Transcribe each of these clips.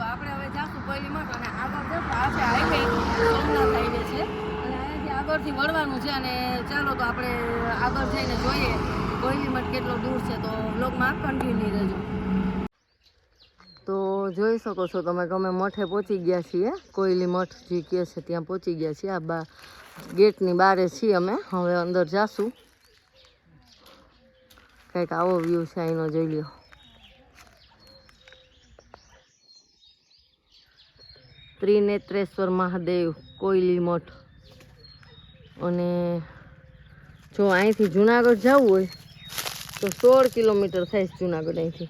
તો આપણે હવે જાશું કોયલી મઠ અને આગળ જશું આ છે હાઈવે સોમનાથ હાઈવે છે. અને અહીંયાથી આગળથી વળવાનું છે અને ચાલો તો આપણે આગળ જઈને જોઈએ કોયલી મઠ કેટલો દૂર છે. તો બ્લોગમાં કન્ટિન્યુ રહેજો. તો જોઈ શકો છો તમે અમે મઠે પહોંચી ગયા છીએ. કોયલી મઠ જે કહે છે ત્યાં પહોંચી ગયા છીએ. આ બા ગેટની બારે છીએ અમે. હવે અંદર જાશું. કંઈક આવો વ્યૂ છે અહીંનો, જોઈ લ્યો. ત્રિનેત્રેશ્વર મહાદેવ, કોયલી મઠ. અને જો અહીંથી જુનાગઢ જવું હોય, તો સોળ કિલોમીટર થાય જુનાગઢ અહીંથી.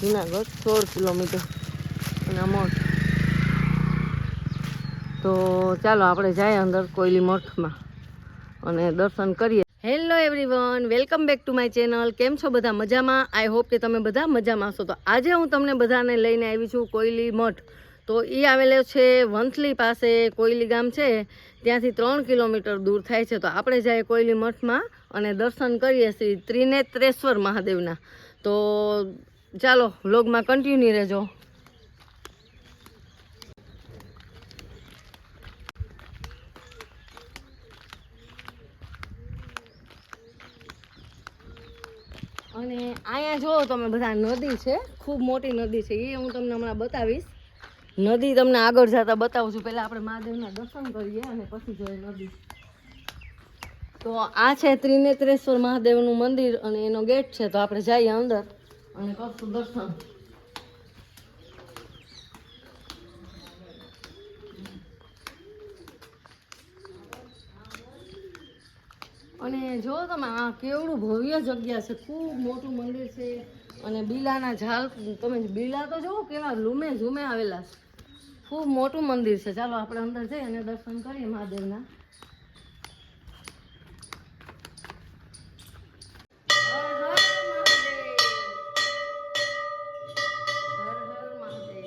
જુનાગઢ સોળ કિલોમીટર. અને મઠ તો ચાલો, આપણે જઈએ અંદર કોયલી મઠમાં. અને દર્શન કરીએ. Hello everyone welcome back to my channel કેમ છો બધા? મજામાં? આઈ હોપ કે તમે બધા મજામાં હશો. તો આજે હું તમને બધાને લઈને આવી છું કોયલી મઠ. તો એ આવેલો છે વંથલી પાસે, કોયલી ગામ છે. ત્યાંથી ત્રણ કિલોમીટર દૂર થાય છે. તો આપણે જઈએ કોયલી મઠમાં અને દર્શન કરીએ શ્રી ત્રિનેત્રેશ્વર મહાદેવના. તો ચાલો વ્લોગમાં કન્ટિન્યુ રહેજો. અને અહીંયા જો તમે બધા નદી છે. ખૂબ મોટી નદી છે. એ હું તમને હમણાં બતાવીશ. નદી તમને આગળ જતા બતાવું છું. પહેલાં આપણે મહાદેવના દર્શન કરીએ અને પછી જોઈએ નદી. તો આ છે ત્રિનેત્રેશ્વર મહાદેવનું મંદિર અને એનો ગેટ છે. તો આપણે જઈએ અંદર અને કરશું દર્શન. અને જો તમે આ કેવડું ભવ્ય જગ્યા છે, ખૂબ મોટું મંદિર છે અને બીલાના ઝાલ, તમે બીલા તો જુઓ કેવા લૂમે ઝૂમે આવેલા છે. ખૂબ મોટું મંદિર છે. ચાલો આપણે અંદર જઈએ અને દર્શન કરીએ મહાદેવના હર હર મહાદેવ. હર હર મહાદેવ.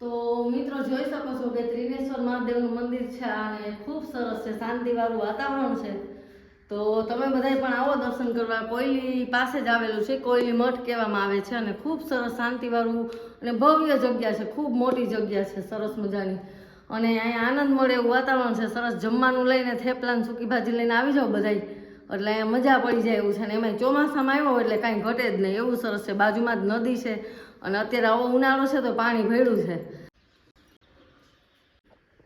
તો મિત્રો જોઈ શકો છો કે ત્રિનેશ્વર મહાદેવનું મંદિર છે અને ખૂબ સરસ છે, શાંતિવાળું વાતાવરણ છે. તો તમે બધાય પણ આવો દર્શન કરવા. કોયલી પાસે જ આવેલું છે, કોયલી મઠ કહેવામાં આવે છે અને ખૂબ સરસ શાંતિવાળું અને ભવ્ય જગ્યા છે, ખૂબ મોટી જગ્યા છે, સરસ મજાની. અને અહીંયા આનંદ મળે એવું વાતાવરણ છે, સરસ જમવાનું લઈને, થેપલાને, સૂકી ભાજી લઈને આવી જાઓ બધાય. એટલે અહીંયા મજા પડી જાય એવું છે અને એમાં ચોમાસામાં આવ્યો એટલે કાંઈ ઘટે જ નહીં. એવું સરસ છે, બાજુમાં જ નદી છે અને અત્યારે આવો ઉનાળો છે તો પાણી ભેળું છે.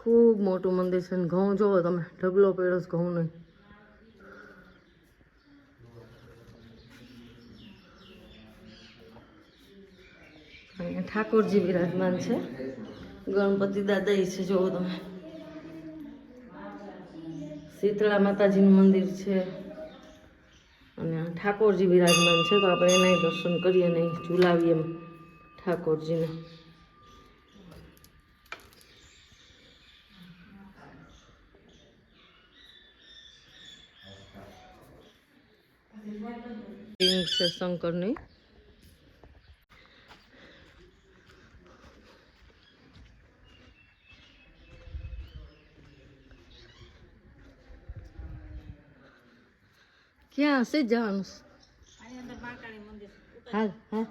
ખૂબ મોટું મંદિર છે ઘઉં જોવો તમે. ઢગલો પેડો ઘઉં નહીં અહીંયા ઠાકોરજી બિરાજમાન છે. ગણપતિ દાદા એ છે, જોવો તમે. શીતળા માતાજીનું મંદિર છે. અને ઠાકોરજી બિરાજમાન છે, તો આપણે એના દર્શન કરીએ નહીં ઝુલાવીએ એમ ઠાકોરજીને. છે શંકરની ક્યાં હશે જવાનું? હાલ હાલ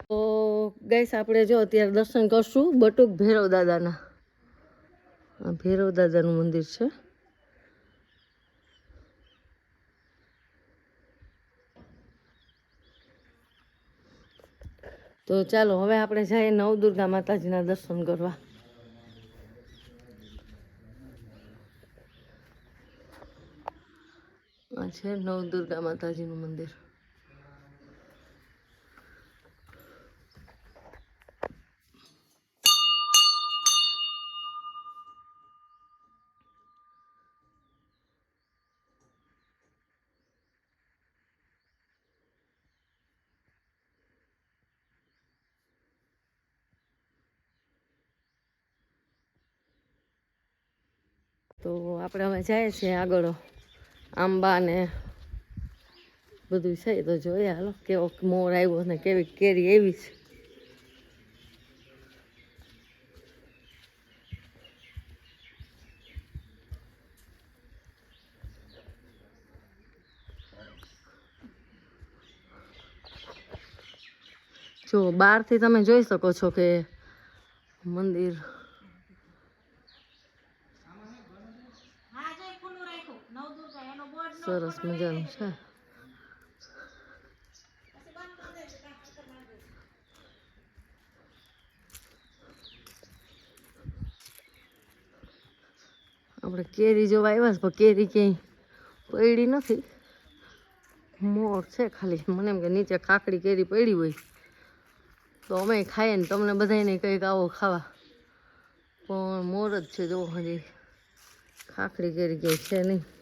તો ગઈસ આપણે જો અત્યારે દર્શન કરશું બટુક ભૈરવ દાદાના. આ ભૈરવ દાદાનું મંદિર છે. તો ચાલો, હવે આપણે જઈએ નવદુર્ગા માતાજીના દર્શન કરવા. આ નવ દુર્ગા માતાજીનું મંદિર. તો આપણે હવે જાય છે આગળ. આંબા ને બધું છે. તો જોઈએ હાલો, કેવો મોર આવ્યો ને કેવી કેરી એવી છે. જો, બહારથી તમે જોઈ શકો છો કે મંદિર સરસ મજાનું છે. આપણે કેરી જોવા આવ્યા છે, પણ કેરી ક્યાંય પડી નથી. મોર છે ખાલી. મને એમ કે નીચે કાકડી કેરી પડી હોય. તો અમે ખાઈએ ને તમને બધાને કંઈક આવો ખાવા. પણ મોર જ છે જો હજી ખાખડી કેરી ક્યાંય છે નહીં.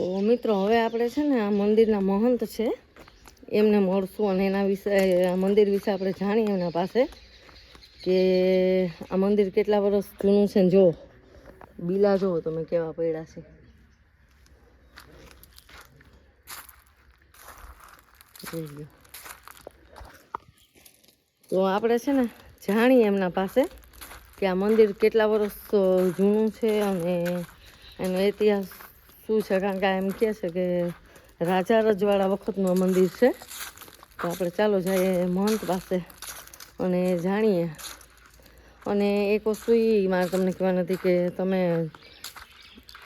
તો મિત્રો, હવે આપણે છે ને આ મંદિરના મહંત છે. એમને મળશું અને એના વિશે આ મંદિર વિશે આપણે જાણીએ એમના પાસે કે આ મંદિર કેટલા વર્ષ જૂનું છે ને જો. બીલા જુઓ તમે કેવા પડ્યા છે. તો આપણે છે ને જાણીએ એમના પાસે કે આ મંદિર કેટલા વર્ષ જૂનું છે અને એનો ઇતિહાસ શું છે? કારણ કે એમ કહે છે કે રાજા રજવાડા વખતનું મંદિર છે. તો આપણે ચાલો જઈએ મહંત પાસે અને જાણીએ. અને એક વસ્તુ એ મારે તમને કહેવાની હતી કે તમે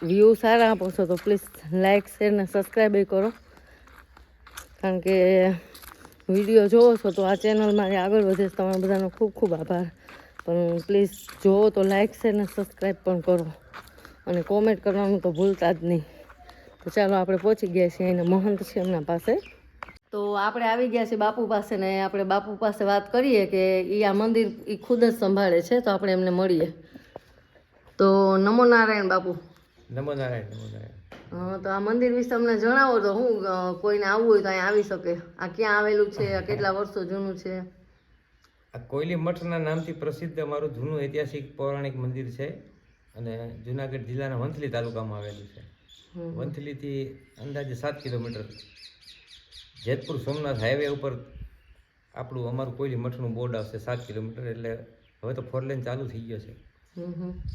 વ્યૂ સારા આપો છો, તો પ્લીઝ લાઇક શેર ને સબસ્ક્રાઈબ કરો. કારણ કે વીડિયો જોવો છો તો આ ચેનલ મારી આગળ વધે તમારા બધાનો ખૂબ ખૂબ આભાર. પણ પ્લીઝ જોવો તો લાઇક શેર ને સબસ્ક્રાઈબ પણ કરો. અને કોમેન્ટ કરવાનું તો ભૂલતા જ નહીં. તો ચાલો આપણે પહોંચી ગયા છીએ એને મહંત છે એમના પાસે. તો આપણે આવી ગયા છીએ બાપુ પાસે ને આપણે બાપુ પાસે વાત કરીએ કે એ આ મંદિર એ ખુદ જ સંભાળે છે તો આપણે એમને મળીએ. તો નમો નારાયણ બાપુ. નમો નારાયણ નમો નારાયણ. તો આ મંદિર વિશે અમને જણાવો તો હું કોઈને આવવું હોય તો અહીંયા આવી શકે. આ ક્યાં આવેલું છે આ કેટલા વર્ષો જૂનું છે? આ કોયલી મઠના નામથી પ્રસિદ્ધ અમારું જૂનું ઐતિહાસિક પૌરાણિક મંદિર છે અને જુનાગઢ જિલ્લાના વંથલી તાલુકામાં આવેલું છે. વંથલીથી અંદાજે સાત કિલોમીટર. જેતપુર સોમનાથ હાઈવે ઉપર આપણું અમારું કોયલી મઠનું બોર્ડ આવશે સાત કિલોમીટર એટલે હવે તો ફોર લેન ચાલુ થઈ ગયો છે.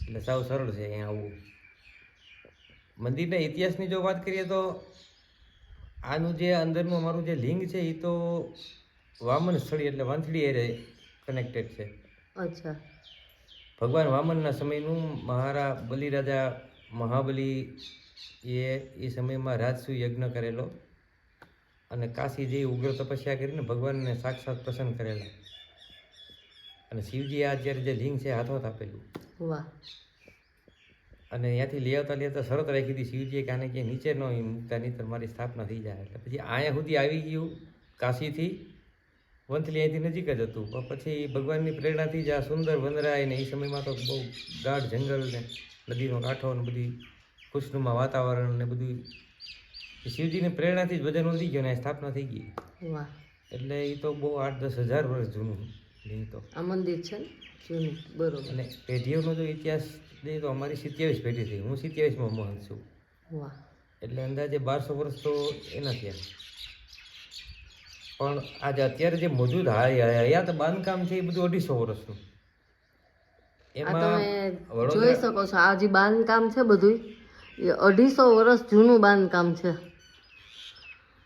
એટલે સાવ સરળ છે અહીંયા આવવું મંદિરના ઇતિહાસની જો વાત કરીએ તો આનું જે અંદરનું અમારું જે લિંગ છે એ તો વામન સ્થળી એટલે વંથલી એરે કનેક્ટેડ છે. અચ્છા. ભગવાન વામનના સમયનું મહારા બલિરાજા મહાબલી એ એ સમયમાં રાજસુ યજ્ઞ કરેલો અને કાશી જે ઉગ્ર તપસ્યા કરીને ભગવાનને સાક્ષાત પ્રસન્ન કરેલા. અને શિવજી આ અત્યારે જે લિંગ છે હાથો આપેલું અને ત્યાંથી લઈ આવતા આવતા શરત રાખી હતી શિવજીએ કે ક્યાંય નીચે ન મૂકતા નહીં તો મારી સ્થાપના થઈ જાય. એટલે પછી અહીંયા સુધી આવી ગયું કાશીથી વંથલી અહીંથી નજીક જ હતું. પણ પછી ભગવાનની પ્રેરણાથી જ આ સુંદર વનરાય ને એ સમયમાં તો બહુ ગાઢ જંગલ ને નદીનો કાંઠો ને બધી ખુશનુમા વાતાવરણ ને બધું. શિવજીની પ્રેરણાથી જ ભજન વધી ગયો ને સ્થાપના થઈ ગઈ. વાહ. એટલે એ તો બહુ આઠ દસ હજાર વર્ષ જૂનું લિંગ તો. આ મંદિર છે ને? જૂનું બરોબર. અને પેઢીઓનો જો ઇતિહાસ જોઈએ તો અમારી સિત્યાવીસ પેઢી થઈ. હું સિત્યાવીસમાં મહંત છું. વાહ. એટલે અંદાજે બારસો વર્ષ તો એના થયા. પણ આજે અત્યારે જે મોજૂદ હયા- હયાત બાંધકામ છે એ બધું અઢીસો વર્ષનું. એમાં જોઈ શકો છો આ જે બાંધકામ છે બધું એ અઢીસો વર્ષ જૂનું બાંધકામ છે.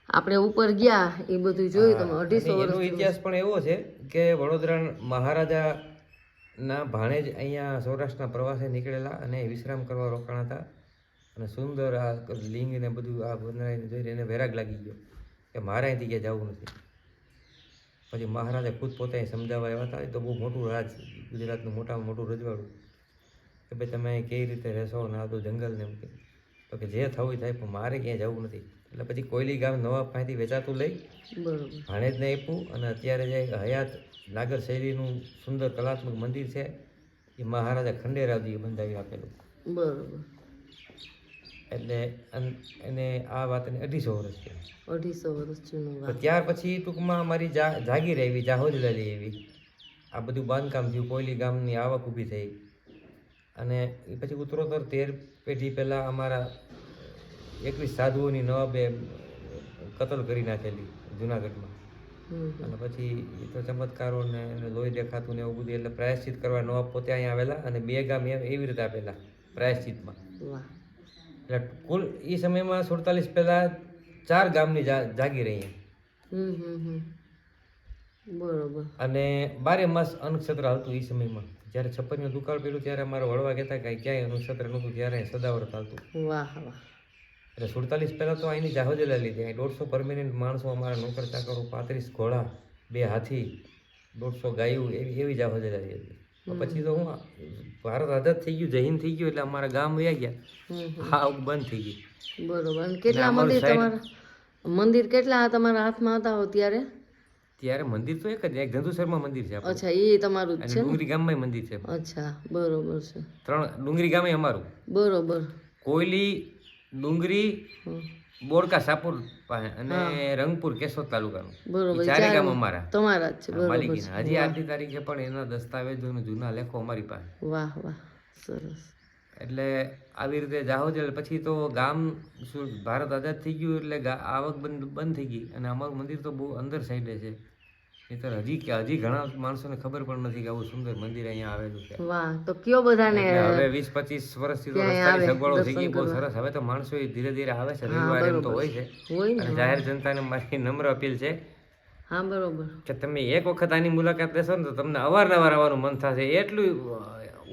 આપણે ઉપર ગયા એ બધું જોયું તમે અઢીસો વર્ષ ઇતિહાસ પણ એવો છે કે વડોદરા મહારાજા ના ભાણેજ અહીંયા સૌરાષ્ટ્રના પ્રવાસે નીકળેલા અને વિશ્રામ કરવા રોકાણા હતા. અને સુંદર આ લિંગ ને બધું આ બનાવીને જોઈને એને વેરાગ લાગી ગયો કે મારે અહીંથી ક્યાં જવું નથી. પછી મહારાજા ખુદ પોતે સમજાવવા આવ્યા હતા. એ તો બહુ મોટું રાજ ગુજરાતનું મોટામાં મોટું રજવાડું. કે ભાઈ તમે કેવી રીતે રહેશો ને આ તો જંગલ ને એમ કે. તો કે જે થવું થાય પણ મારે ક્યાંય જવું નથી. એટલે પછી કોયલી ગામ નવા પાસેથી વેચાતું લઈ ભાણેજને આપ્યું અને અત્યારે જે હયાત નાગર શૈલીનું સુંદર કલાત્મક મંદિર છે એ મહારાજા ખંડેરાવજીએ બંધાવી આપેલું. બરોબર. એટલે એને આ વાતને અઢીસો વર્ષ છે અઢીસો વર્ષ જૂનું ત્યાર પછી ટૂંકમાં મારી જા જાગીર આવી જાહોજ લેલી એવી આ બધું બાંધકામ થયું કોયલી ગામની આવક ઊભી થઈ. અને એ પછી ઉત્તરોત્તર તેર પેઢી પહેલાં અમારા એકવીસ સાધુઓની નવાબે કતલ કરી નાખેલી જુનાગઢમાં. અને પછી એ તો ચમત્કારો ને લોહી દેખાતું ને એવું બધું એટલે પ્રાયશ્ચિત કરવા નવાબ પોતે અહીંયા આવેલા અને બે ગામ એમ એવી રીતે આપેલા પ્રાયશ્ચિતમાં. એટલે કુલ એ સમયમાં સુડતાલીસ પહેલાં ચાર ગામની જાગી જાગીર બરોબર. અને બારે માસ અન્નક્ષેત્ર હાલતું એ સમયમાં. જ્યારે છપ્પનનું દુકાળ પેલું ત્યારે અમારે વળવા કહેતા કે ક્યાંય અન્નક્ષેત્ર નહોતું ત્યારે અહીં હાલતું વાહ વાહ. એટલે સુડતાલીસ પહેલાં તો અહીંની જાહોજલા લીધી. અહીં દોઢસો પરમેનન્ટ માણસો અમારા નોકર ચાકરો પાંત્રીસ ઘોડા બે હાથી દોઢસો ગાયું એવી એવી જાહોજેલા લીધી પછી તો હું ભારત આઝાદ થઈ ગયું જહીન થઈ ગયું એટલે અમારા ગામ વયા ગયા. હા બંધ થઈ ગયું. બરોબર. કેટલા મંદિર તમારા? મંદિર કેટલા તમારા હાથમાં હતા હો ત્યારે? ત્યારે મંદિર તો એક જ એક ધંધુસરમાં મંદિર છે અચ્છા એ તમારું જ છે ડુંગરી ગામમાં મંદિર છે. અચ્છા બરોબર છે. ત્રણ ડુંગરી ગામે અમારું. બરોબર. કોયલી ડુંગરી બોરકા સાપુર પાસે અને રંગપુર કેશોદ તાલુકાનું. બરોબર ચારે ગામ અમારા. તમારા જ છે બરોબર હજી આજની તારીખે પણ એના દસ્તાવેજો અને જૂના લેખો અમારી પાસે. વાહ વાહ સરસ. એટલે આવી રીતે જાહોજ એટલે પછી તો ગામ શું ભારત આઝાદ થઈ ગયું એટલે આવક બંધ બંધ થઈ ગઈ. અને અમારું મંદિર તો બહુ અંદર સાઈડે છે. નહીંતર હજી કે હજી ઘણા માણસોને ખબર પણ નથી કે આવું સુંદર મંદિર અહીંયા આવેલું છે વાહ તો કયો બધાને હવે 20 25 વર્ષથી તો રસ્તાની સગવડો થઈ ગઈ બહુ સરસ. હવે તો માણસો ધીરે ધીરે આવે છે રવિવારે એમ તો હોય છે. અને જાહેર જનતાને મારી નમ્ર અપીલ છે હા બરોબર. કે તમે એક વખત આની મુલાકાત લેશો ને તો તમને અવારનવાર આવવાનું મન થશે. એટલું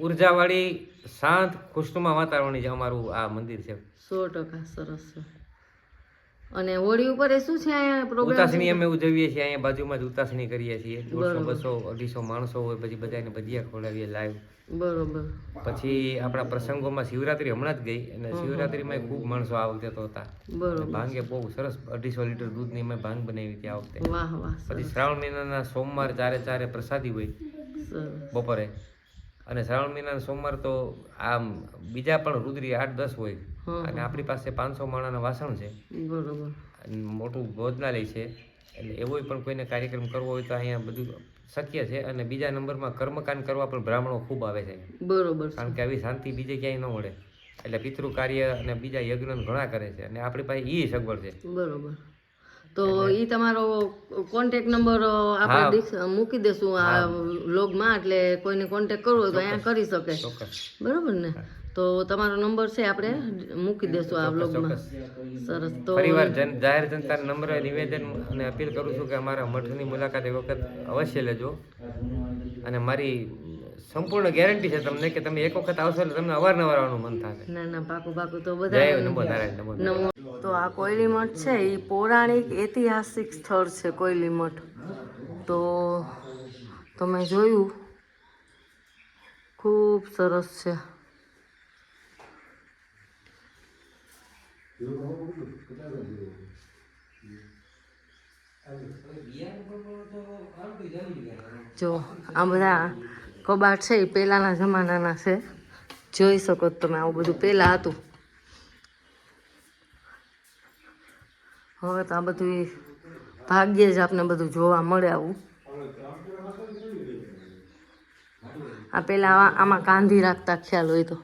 ઉર્જાવાળી શાંત ખુશનુમા વાતાવરણની જે અમારું આ મંદિર છે. સો ટકા સરસ છે. અને હોળી ઉપર એ શું છે અહીંયા પ્રોગ્રામ ઉતાસણી અમે ઉજવીએ છીએ અહીંયા બાજુમાં જ ઉતાસણી કરીએ છીએ. દોઢસો બસો અઢીસો માણસો હોય પછી બધાને ભજીયા ખવડાવીએ લાઈવ બરોબર. પછી આપણા પ્રસંગોમાં શિવરાત્રી હમણાં જ ગઈ અને શિવરાત્રીમાં ખૂબ માણસો આ વખતે તો હતા. બરોબર. ભાંગે બહુ સરસ અઢીસો લીટર દૂધની અમે ભાંગ બનાવી હતી આ વખતે. વાહ વાહ પછી શ્રાવણ મહિનાના સોમવાર ચારે ચારે પ્રસાદી હોય બપોરે. અને શ્રાવણ મહિનાના સોમવાર તો આમ બીજા પણ રુદ્રી આઠ દસ હોય. અને આપણી પાસે પાંચસો માણાના વાસણ છે. બરોબર. મોટું ભોજનાલય છે. એટલે એવોય પણ કોઈને કાર્યક્રમ કરવો હોય તો અહીંયા બધું શક્ય છે. અને બીજા નંબરમાં કર્મકાંડ કરવા પણ બ્રાહ્મણો ખૂબ આવે છે. બરોબર કારણ કે આવી શાંતિ બીજે ક્યાંય ન મળે. એટલે પિતૃ કાર્ય અને બીજા યજ્ઞ ઘણા કરે છે. અને આપણી પાસે એ સગવડ છે. બરોબર. તો ઈ તમારો કોન્ટેક્ટ નંબર આપણે મૂકી દેશું આ લોગમાં એટલે કોઈને કોન્ટેક કરવો હોય તો અહીંયા કરી શકે. બરોબર ને? તો તમારો નંબર છે આપણે? મૂકી દેશું આ બ્લોગમાં સરસ તો પરિવાર જન જાહેર જનતાને નમ્ર નિવેદન અને અપીલ કરું છું કે અમારા મઠની મુલાકાત એ વખત અવશ્ય લેજો. અને મારી સંપૂર્ણ ગેરંટી છે તમને કે તમે એક વખત આવશો એટલે તમને અવારનવાર આવવાનું મન થશે. ના ના પાકું પાકું તો બધા તો આ કોયલી મઠ છે એ પૌરાણિક ઐતિહાસિક સ્થળ છે કોયલી મઠ. તો તમે જોયું. ખૂબ સરસ છે. જો આ બધા કબાટ છે એ પહેલાંના જમાનાના છે. જોઈ શકો તમે આવું બધું પહેલાં હતું. હવે તો આ બધું ભાગ્યે જ આપને બધું જોવા મળે આવું. આ પહેલાં આ- આમાં કાંધી રાખતા ખ્યાલ હોય તો.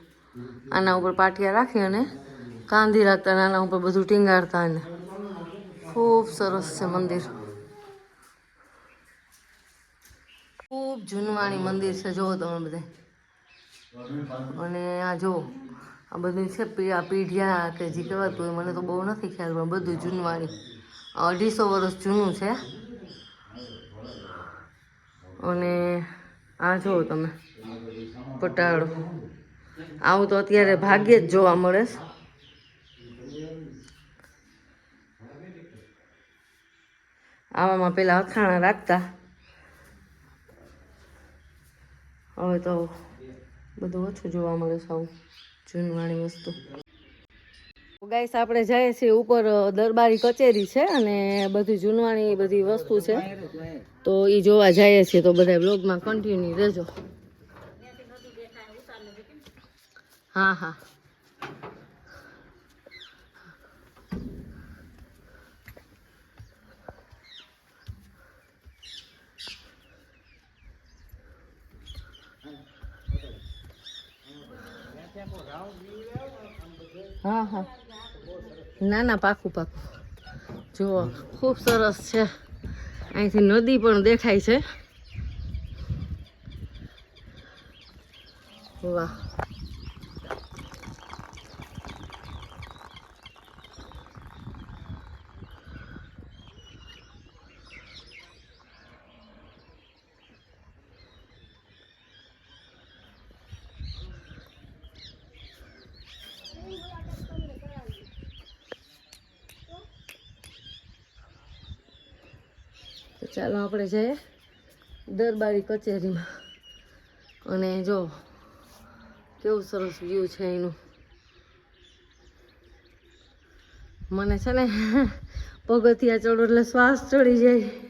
આના ઉપર પાટિયા રાખી અને કાંધી રાખતા નાના ઉપર બધું ટીંગાડતા અને ખૂબ સરસ છે મંદિર. ખૂબ જૂનવાણી મંદિર છે. જુઓ તમે બધે. અને આ જો આ બધું છે આ પીઢિયા કે જે કહેવાતું હોય, મને તો બહુ નથી ખ્યાલ, પણ બધું જૂનવાણી. અઢીસો વર્ષ જૂનું છે. અને આ જુઓ તમે, પટાળો. આવું તો અત્યારે ભાગ્યે જ જોવા મળે છે. આવામાં પેલા અથાણા રાખતા. હવે તો બધું ઓછું જોવા મળે છે આવું જૂનવાણી વસ્તુ. ગાઈસ આપણે જઈએ છીએ ઉપર દરબારી કચેરી છે અને બધી જૂનવાણી બધી વસ્તુ છે. તો એ જોવા જઈએ છીએ તો બધા બ્લોગમાં કન્ટિન્યુ રહેજો. હા હા. હા હા ના ના પાકું પાકું. જુઓ, ખૂબ સરસ છે. અહીંથી નદી પણ દેખાય છે. વાહ તો ચાલો આપણે દરબારી કચેરીમાં. અને જો, કેવું સરસ વ્યૂ છે એનું. મને છે ને પગથિયા ચડો એટલે શ્વાસ ચડી જાય.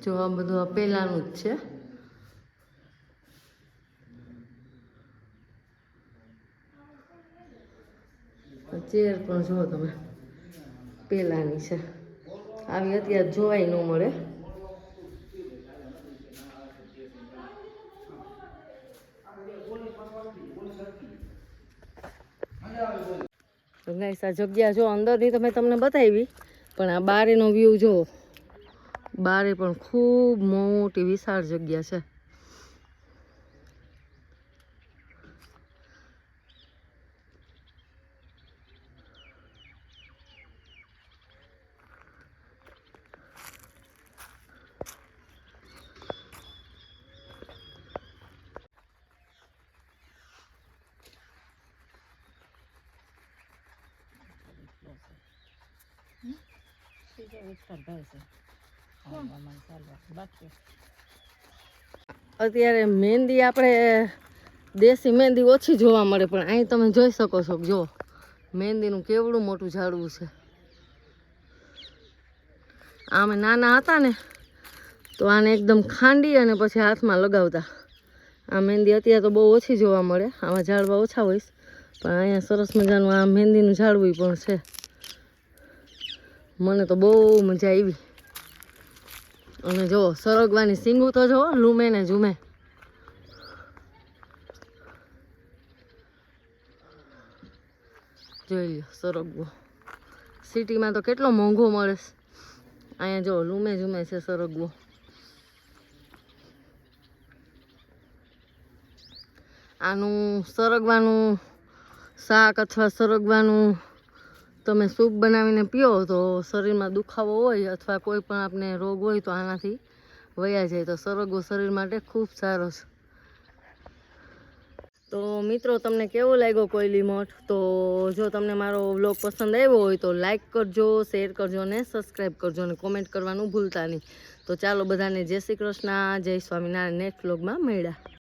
જો આ બધું આ પહેલાંનું જ છે. ચેર પણ જુઓ તમે, પહેલાંની છે. આવી અત્યારે જોવાય ન મળે. ગાઈસ જગ્યા જો અંદરની તો મેં તમને બતાવી, પણ આ બારેનો વ્યૂ જો બારે પણ ખૂબ મોટી વિશાળ જગ્યા છે. અત્યારે મહેંદી આપણે, દેશી મહેંદી ઓછી જોવા મળે, પણ અહીં તમે જોઈ શકો છો, જો. મહેંદીનું કેવડું મોટું ઝાડવું છે. આમે નાના હતા ને, તો આને એકદમ ખાંડી અને પછી હાથમાં લગાવતા. આ મહેંદી અત્યારે તો બહુ ઓછી જોવા મળે આમાં ઝાડવા ઓછા હોય પણ અહીંયા સરસ મજાનું આ મહેંદીનું ઝાડવું પણ છે. મને તો બહુ મજા આવી. અને જો, સરગવાની સિંગું તો જો, લૂમે ને ઝૂમે. જોઈ લો સરગવો. સિટીમાં તો કેટલો મોંઘો મળે અહીંયા જો, લૂમે ઝૂમે છે સરગવો. આનું સરગવાનું શાક અથવા સરગવાનું તમે સૂપ બનાવીને પીઓ તો શરીરમાં દુખાવો હોય અથવા કોઈ પણ આપને રોગ હોય તો આનાથી વયા જાય. તો સરગવો શરીર માટે ખૂબ સારો છે. તો મિત્રો, તમને કેવો લાગ્યો કોયલી મઠ? તો જો તમને મારો વ્લોગ પસંદ આવ્યો હોય તો લાઇક કરજો, શેર કરજો અને સબસ્ક્રાઈબ કરજો અને કોમેન્ટ કરવાનું ભૂલતા નહીં. તો ચાલો બધાને જય શ્રી કૃષ્ણ, જય સ્વામિનારાયણ. નેક્સ્ટ વ્લોગમાં મળ્યા.